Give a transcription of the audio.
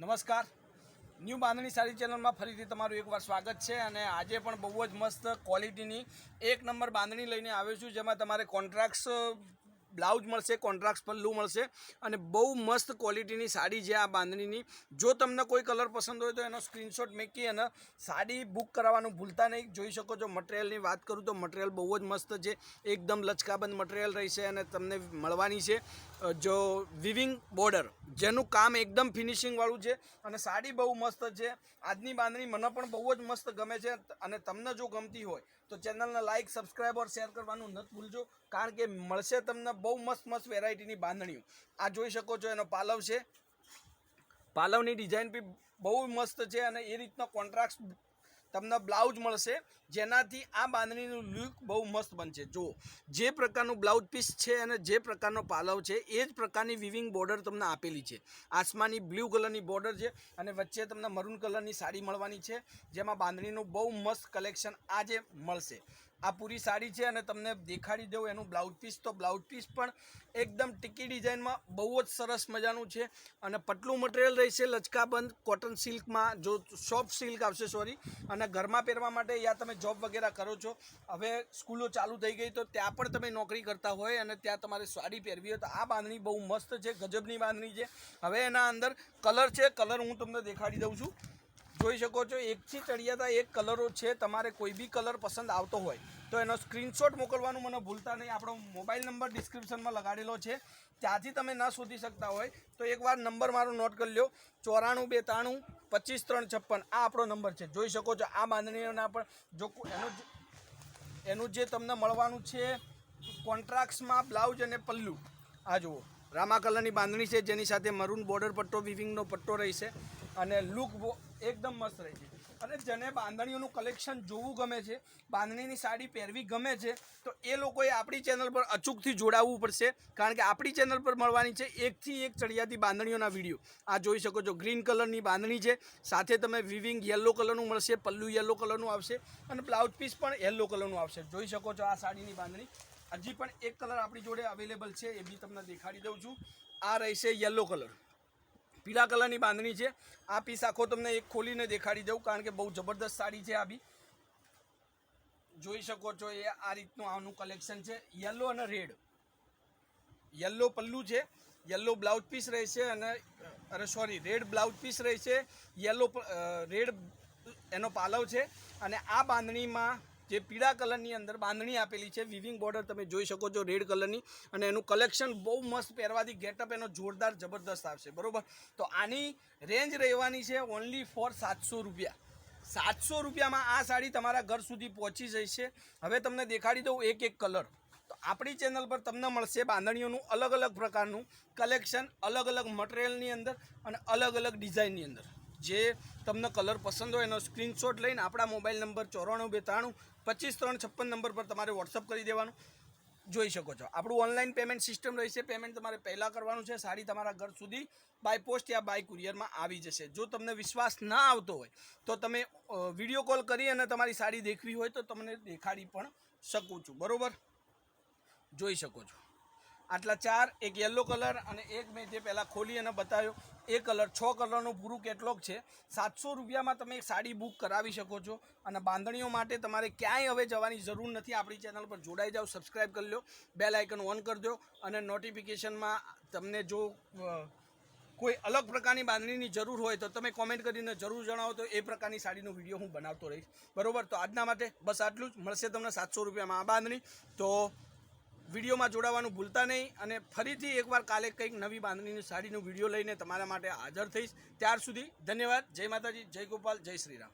નમસ્કાર. ન્યૂ બાંધણી સાડી ચેનલમાં ફરીથી તમારું એકવાર સ્વાગત છે અને આજે પણ બહુ જ મસ્ત ક્વોલિટીની એક નંબર બાંધણી લઈને આવ્યો છું, જેમાં તમારે કોન્ટ્રાક્ટ્સ બ્લાઉઝ મળશે કોન્ટ્રાક્ટ પલ્લું મળશે અને બહુ મસ્ત ક્વોલિટીની સાડી છે આ બાંધણીની. જો તમને કોઈ કલર પસંદ હોય તો એનો સ્ક્રીનશોટ મેકી અને સાડી બુક કરાવવાનું ભૂલતા નહીં. જોઈ શકો છો મટીરિયલની વાત કરું તો મટીરિયલ બહુ જ મસ્ત છે. એકદમ લચકાબંધ મટીરિયલ રહેશે અને તમને મળવાની છે જો વિવિંગ બોર્ડર, જેનું કામ એકદમ ફિનિશિંગવાળું છે અને સાડી બહુ મસ્ત છે. આજની બાંધણી મને પણ બહુ જ મસ્ત ગમે છે અને તમને જો ગમતી હોય તો ચેનલને લાઇક સબસ્ક્રાઈબ ઓર શેર કરવાનું નથી ભૂલજો. કારણ કે મળશે તમને બહુ મસ્ત મસ્ત વેરાયટીની બાંધણીઓ. આ જોઈ શકો છો એનો પાલવ છે. પાલવની ડિઝાઇન બી બહુ મસ્ત છે અને એ રીતનો કોન્ટ્રાક્ટ તમને બ્લાઉઝ મળશે. જેનાથી આ બાંધણીનું લુક બહુ મસ્ત બનશે. જો જે પ્રકારનું બ્લાઉઝ પીસ છે અને જે પ્રકારનો પાલવ છે, એ જ પ્રકારની વિવિંગ બોર્ડર તમને આપેલી છે. આસમાની બ્લુ કલરની બોર્ડર છે અને વચ્ચે તમને મરૂન કલરની સાડી મળવાની છે, જેમાં બાંધણીનું બહુ મસ્ત કલેક્શન આજે મળશે. આ પૂરી સાડી છે અને તમને દેખાડી દઉં એનું બ્લાઉઝ પીસ તો બ્લાઉઝ પીસ પણ એકદમ ટીકી ડિઝાઇનમાં બહુ જ સરસ મજાનું છે અને પટલું મટીરિયલ રહેશે લચકાબંધ કોટન સિલ્કમાં જો સોફ્ટ સિલ્ક આવશે સોરી અને ઘરમાં પહેરવા માટે યા તમે જોબ વગેરે કરો છો. હવે સ્કૂલો ચાલુ થઈ ગઈ તો ત્યાં પણ તમે નોકરી કરતા હોય અને ત્યાં તમારે સાડી પહેરવી હોય તો આ બાંધણી બહુ મસ્ત છે, ગજબની બાંધણી છે. હવે એના અંદર કલર છે કલર હું તમને દેખાડી દઉં છું. જોઈ શકો છો, એકથી ચડિયાતા એક કલરો છે, તમારે કોઈ બી કલર પસંદ આવતો હોય તો એનો સ્ક્રીનશોટ મોકલવાનું મને ભૂલતા નહીં. આપણો મોબાઈલ નંબર ડિસ્ક્રિપ્શનમાં લગાડેલો છે. ત્યાંથી તમે ન શોધી શકતા હોય તો એકવાર નંબર મારો નોટ કરી લો ચોરાણું બે ત્રાણું પચીસ, ત્રણ, છપ્પન. આ આપણો નંબર છે. જોઈ શકો છો, આ બાંધણીઓના પણ જો એનો એનું જે તમને મળવાનું છે, કોન્ટ્રાક્ટ્સમાં બ્લાઉઝ અને પલ્લુ. આ જુઓ રામા કલરની બાંધણી છે, જેની સાથે મરૂન બોર્ડર પટ્ટો, વિવિંગનો પટ્ટો રહેશે. અને લુક એકદમ મસ્ત રહે છે. અને જેને બાંધણીઓનું કલેક્શન જોવું ગમે છે, બાંધણીની સાડી પહેરવી ગમે છે, તો એ લોકોએ આપણી ચેનલ પર અચૂકથી જોડાવવું પડશે. કારણ કે આપણી ચેનલ પર મળવાની છે એકથી એક ચડિયાતી બાંધણીઓના વીડિયો આ જોઈ શકો છો ગ્રીન કલરની બાંધણી છે. સાથે તમે વિવિંગ યલો કલરનું મળશે, પલ્લુ યલો કલરનું આવશે, અને બ્લાઉઝ પીસ પણ યલો કલરનું આવશે. જોઈ શકો છો આ સાડીની બાંધણી. હજી પણ એક કલર આપણી જોડે અવેલેબલ છે, એ બી તમને દેખાડી દઉં છું. આ રહેશે યલો કલર પીળા કલરની બાંધણી છે. આ પીસ આખો તમને એક ખોલીને દેખાડી દઉં, કારણ કે બહુ જબરદસ્ત સાડી છે આ બી. જોઈ શકો છો એ આ રીતનું આનું કલેક્શન છે. યલો અને રેડ યલો પલ્લું છે. યલો બ્લાઉઝ પીસ રહેશે અને, અરે સોરી રેડ બ્લાઉઝ પીસ રહેશે. યલો રેડ એનો પાલવ છે. અને આ બાંધણીમાં જે પીળા કલરની અંદર બાંધણી આપેલી છે વિવિંગ બોર્ડર તમે જોઈ શકો છો રેડ કલરની, અને એનું કલેક્શન બહુ મસ્ત પહેરવાથી ગેટઅપ એનો જોરદાર જબરદસ્ત આવશે, બરોબર? તો આની રેન્જ રહેવાની છે ઓનલી ફોર સાતસો રૂપિયા. સાતસો રૂપિયામાં આ સાડી તમારા ઘર સુધી પહોંચી જશે. હવે તમને દેખાડી દઉં એક એક કલર તો આપણી ચેનલ પર તમને મળશે બાંધણીઓનું અલગ અલગ પ્રકારનું કલેક્શન અલગ અલગ મટીરિયલની અંદર અને અલગ અલગ ડિઝાઇનની અંદર. જે તમને કલર પસંદ હોય એનો સ્ક્રીનશોટ લઈને આપણા મોબાઈલ નંબર ચોરાણું બે ત્રાણું પચીસ ત્રણ છપ્પન નંબર પર તમારે વોટ્સઅપ કરી દેવાનું. જોઈ શકો છો. આપણું ઓનલાઈન પેમેન્ટ સિસ્ટમ રહેશે. પેમેન્ટ તમારે પહેલાં કરવાનું છે. સાડી તમારા ઘર સુધી બાય પોસ્ટ યા બાય કુરિયરમાં આવી જશે. જો તમને વિશ્વાસ ના આવતો હોય, તો તમે વીડિયો કોલ કરી અને તમારી સાડી દેખવી હોય તો તમને દેખાડી પણ શકું છું. બરાબર? જોઈ શકો છો. આટલા ચાર, એક યલો કલર અને એક મેં જે પહેલાં ખોલી અને બતાવ્યો, એ કલર છ કલરનું પૂરું કેટલોગ છે. સાતસો રૂપિયામાં તમે એક સાડી બુક કરાવી શકો છો અને બાંધણીઓ માટે તમારે ક્યાંય હવે જવાની જરૂર નથી. આપણી ચેનલ પર જોડાઈ જાઓ સબસ્ક્રાઈબ કરી લો બેલ આઇકન ઓન કરી દો અને નોટિફિકેશનમાં તમને જો કોઈ અલગ પ્રકારની બાંધણીની જરૂર હોય તો તમે કોમેન્ટ કરીને જરૂર જણાવો તો એ પ્રકારની સાડીનો વીડિયો હું બનાવતો રહીશ. બરાબર? તો આજના માટે બસ આટલું જ. મળશે તમને સાતસો રૂપિયામાં આ બાંધણી. તો વિડીયોમાં જોડાવાનું ભૂલતા નહીં અને ફરીથી એકવાર કાલે કંઈક નવી બાંધણીની સાડીનો વીડિયો લઈને તમારા માટે હાજર થઈશ. ત્યાર સુધી ધન્યવાદ. જય માતાજી, જય ગોપાલ, જય શ્રીરામ.